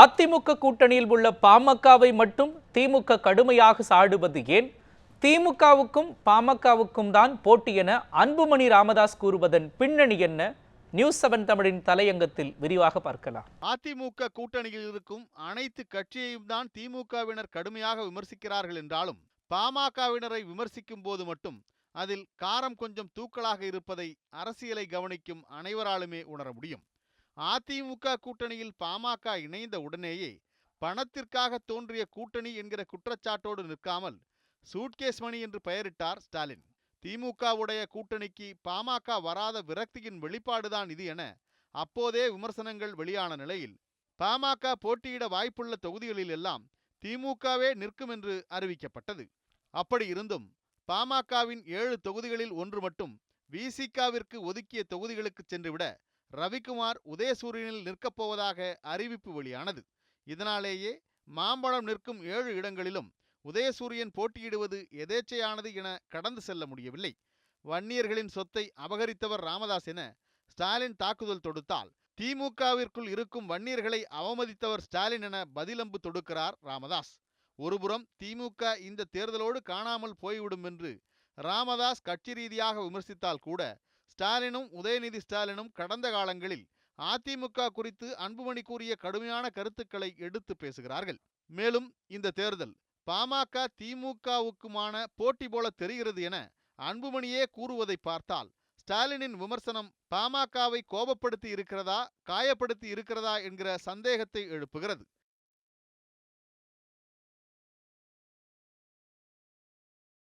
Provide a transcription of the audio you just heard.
அதிமுக கூட்டணியில் உள்ள பாமகவை மட்டும் திமுக கடுமையாக சாடுவது ஏன்? திமுகவுக்கும் பாமகவுக்கும் தான் போட்டி என அன்புமணி ராமதாஸ் கூறுவதன் பின்னணி என்ன? நியூஸ் செவன் தமிழின் தலையங்கத்தில் விரிவாக பார்க்கலாம். அதிமுக கூட்டணியில் இருக்கும் அனைத்து கட்சியையும் தான் திமுகவினர் கடுமையாக விமர்சிக்கிறார்கள் என்றாலும் பாமகவினரை விமர்சிக்கும் போது மட்டும் அதில் காரம் கொஞ்சம் தூக்கலாக இருப்பதை அரசியலை கவனிக்கும் அனைவராலுமே உணர முடியும். அதிமுக கூட்டணியில் பாமக இணைந்த உடனேயே பணத்திற்காக தோன்றிய கூட்டணி என்கிற குற்றச்சாட்டோடு நிற்காமல் சூட்கேஸ் மணி என்று பெயரிட்டார் ஸ்டாலின். திமுகவுடைய கூட்டணிக்கு பாமக வராத விரக்தியின் வெளிப்பாடுதான் இது என அப்போதே விமர்சனங்கள் வெளியான நிலையில் பாமக போட்டியிட வாய்ப்புள்ள தொகுதிகளில் எல்லாம் திமுகவே நிற்கும் என்று அறிவிக்கப்பட்டது. அப்படி இருந்தும் பாமகவின் ஏழு தொகுதிகளில் ஒன்று மட்டும் விசிகாவிற்கு ஒதுக்கிய தொகுதிகளுக்கு சென்றுவிட ரவிக்குமார் உதயசூரியனில் நிற்கப் போவதாக அறிவிப்பு வெளியானது. இதனாலேயே மாம்பழம் நிற்கும் ஏழு இடங்களிலும் உதயசூரியன் போட்டியிடுவது எதேச்சையானது என கடந்து செல்ல முடியவில்லை. வன்னியர்களின் சொத்தை அபகரித்தவர் ராமதாஸ் என ஸ்டாலின் தாக்குதல் தொடுத்தால் திமுகவிற்குள் இருக்கும் வன்னியர்களை அவமதித்தவர் ஸ்டாலின் என பதிலம்பு தொடுக்கிறார் ராமதாஸ். ஒருபுறம் திமுக இந்த தேர்தலோடு காணாமல் போய்விடும் என்று ராமதாஸ் கட்சி ரீதியாக விமர்சித்தால் கூட ஸ்டாலினும் உதயநிதி ஸ்டாலினும் கடந்த காலங்களில் அதிமுக குறித்து அன்புமணி கூறிய கடுமையான கருத்துக்களை எடுத்து பேசுகிறார்கள். மேலும் இந்த தேர்தல் பாமக திமுகவுக்குமான போட்டி போல தெரிகிறது என அன்புமணியே கூறுவதை பார்த்தால் ஸ்டாலினின் விமர்சனம் பாமகவை கோபப்படுத்தி இருக்கிறதா காயப்படுத்தி இருக்கிறதா என்கிற சந்தேகத்தை எழுப்புகிறது.